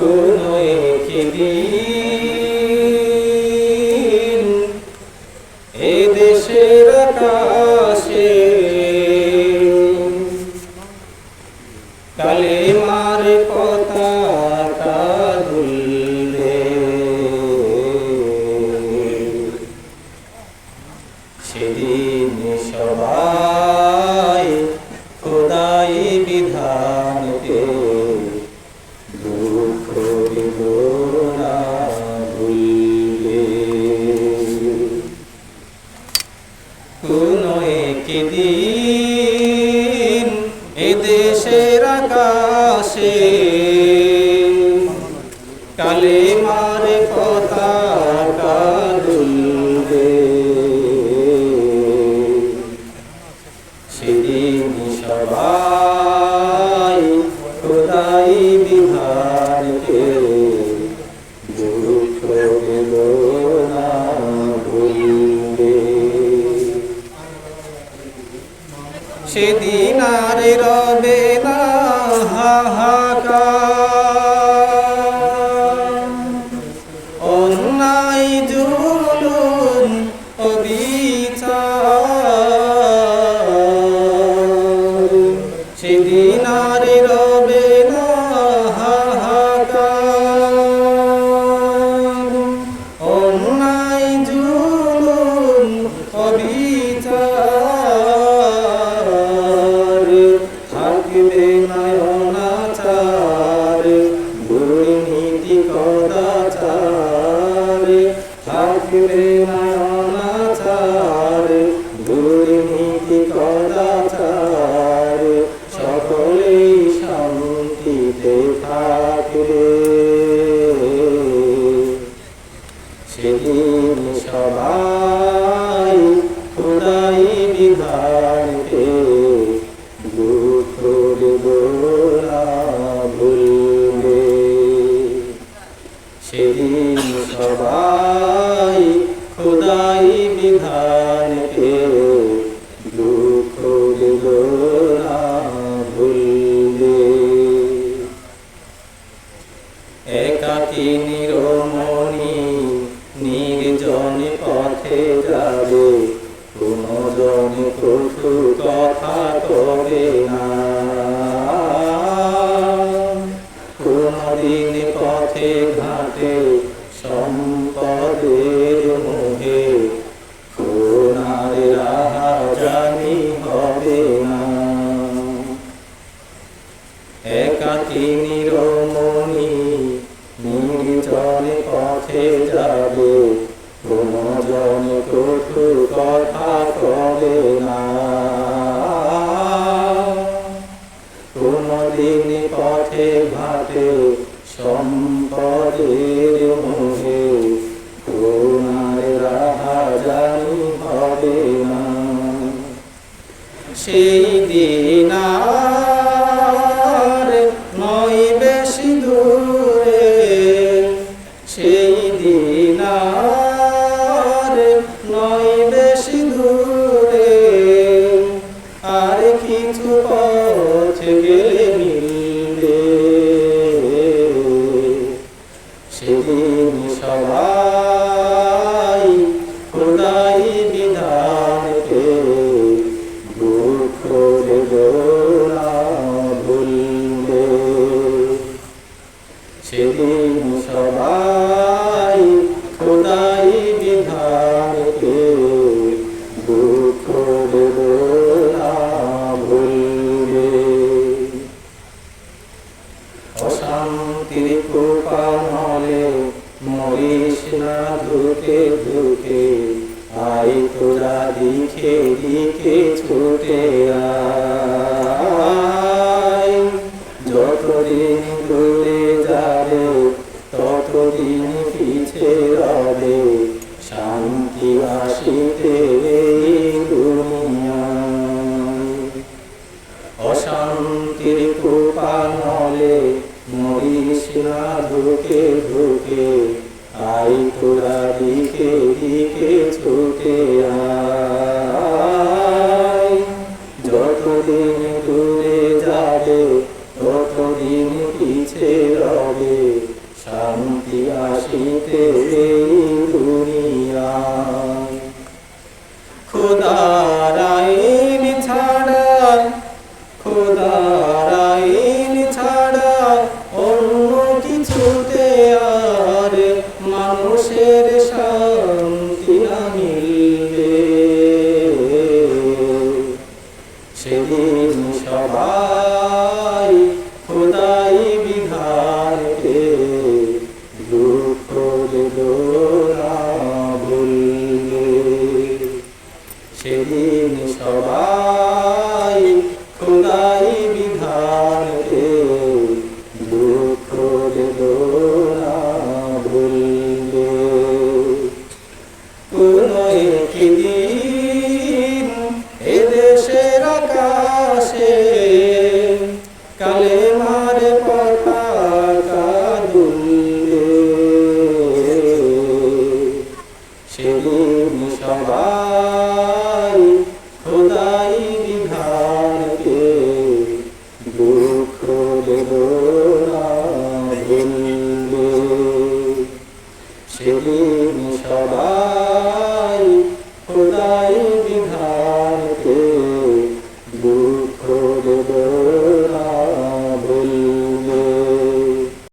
কোনো একদিন এ দেশের আকাশে কালেমার কোনো একদিন এদেশের আকাশে রবে না অন্যায় জুলুম অবিচার। সেদিন আর রবে না অন্যায় জুলুম অবিচার। থাকবে নয়নাচার দুর্নীতি কদাচার সেদিন সবাই যাবে। কথা কবে না। কোনদিন পথে ঘাটে সম্পদের রাহা না। সেই দিন আর কোপানলে মরিস না ধুকে ধুকে আই তোরা দিকে দিকে ছুটে আয়। যতদিন দূরে যাবে, ততদিন পিছে রবে, শান্তি আসিতে অশান্তির কোপানলে মরিস ধুকে ধুকে আই তোরা দিকে দিকে ছুটে আয়। মানুষের সা আমার খোদাই বিধানকে দুঃখ দেব সবাই খোদাই